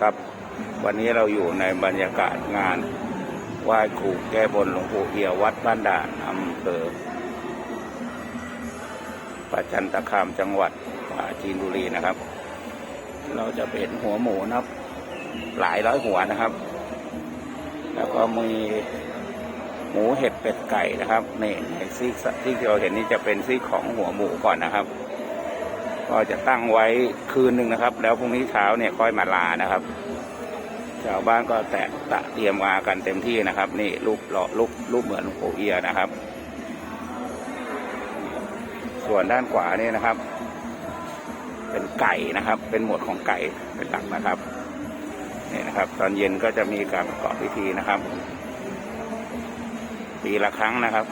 ครับ วันนี้เราอยู่ในบรรยากาศงานไหว้ครูแก้บนหลวงปู่เอียววัดบ้านด่านอำเภอประจันตคามจังหวัดปราจีนบุรีนะครับ เราจะเป็นหัวหมูนะครับ หลายร้อยหัวนะครับ แล้วก็มีหมูเห็ดเป็ดไก่นะครับนี่ในซีกที่เราเห็นนี่จะเป็นซีกของหัวหมูก่อนนะครับ ก็จะตั้งไว้คืนหนึ่งนะครับ แล้วพรุ่งนี้เช้าเนี่ยค่อยมาลานะครับชาวบ้านก็แตะตะเตรียมมากันเต็มที่นะครับ นี่รูปหล่อรูปรูปเหมือนหลวงปู่เอียนะครับ ส่วนด้านขวานี่นะครับ เป็นไก่นะครับ เป็นหมวดของไก่เป็นหลักนะครับนี่นะครับ ตอนเย็นก็จะมีการประกอบพิธีนะครับ ปีละครั้งนะครับ